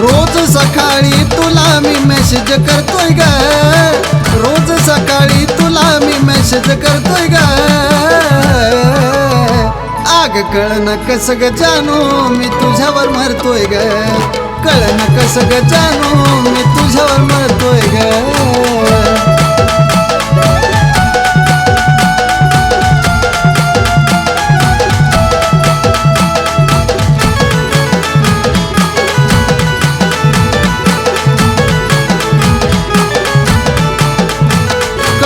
रोज सकाळी तुला मी मेसेज करतोय ग. रोज सकाळी तुला मी मेसेज करतोय ग. आग कळन कस ग जानू मी तुझ्यावर मरतोय ग. कळन कस ग जानो मी तुझ्यावर मरतोय ग.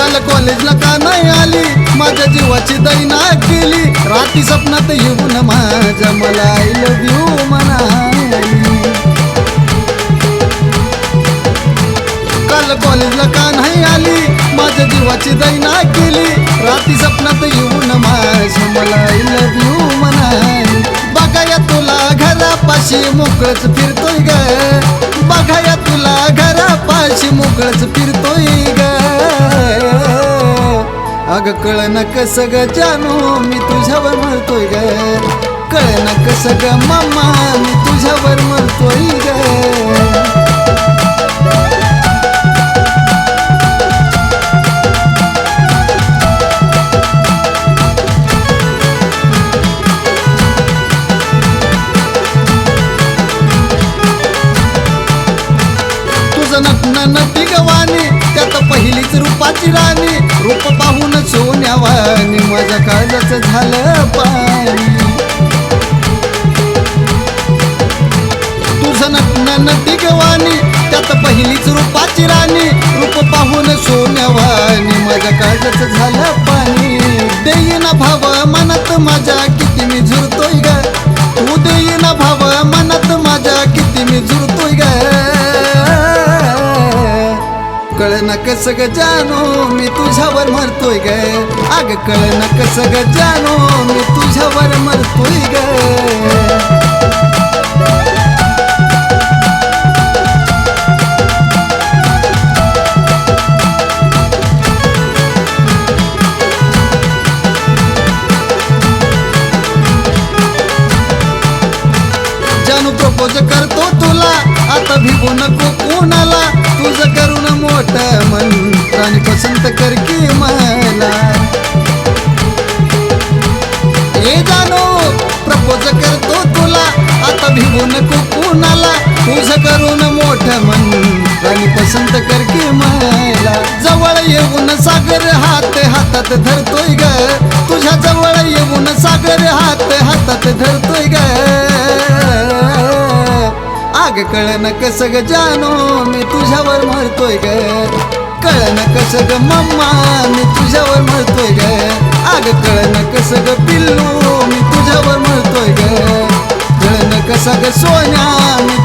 काल कॉलेजला का नाही आली? माझ्या जीवाची दैना केली. रात्री स्वप्नात येऊन माझ्या मला आय लव्ह यू म्हणा काल कॉलेजला का नाही आली? माझ्या जीवाची दैना केली. रात्री स्वप्नात येऊन माझ्या मला आय लव्ह यू म्हणा बघाया तुला घरापाशी मोकळच फिरतोय ग. बघाया तुला घरापाशी मोकळच फिरतोय अग कळन कस ग जानू? मी तुझ्यावर मरतोय ग. कळन कस ग मामा? मी तुझ्यावर मरतोय ग. त्यात रूपाची राणी. रूप पाहून सोन्यावानी माझ्या काळच झालं पाणी. तुझं नटन दिगवानी त्यात पहिलीच रूपाची राणी. रूप पाहून सोन्यावानी माझ्या काळच झालं पाणी. देईना भाव मनात माझ्या किती मी कळन जानो? मी तुझ्यावर मरतोय ग. आग कळ कस सग जानो? मी तुझ्यावर मरतोय ग. जानू प्रपोज करतो तुला. आता भिवू नको कोणाला. तुझं करून पसंत मन. आणि पसंत कर की मला. ए जानो प्रपोज करतो तुला. आता भिवू नको कुणाला. तुझं करून मोठ मन. आणि पसंत कर की मला. जवळ येऊन सागर हात हातात धरतोय ग. तुझ्या जवळ येऊन सागर हात हातात धरतोय ग. आग कळन कसग ग मी तुझ्यावर मरतोय ग. कळन कसग ग मम्मा मी तुझ्यावर मरतोय ग. आग कळन कस ग पिल्लू मी तुझ्यावर मरतोय ग. कळन कसग ग सोन्या मी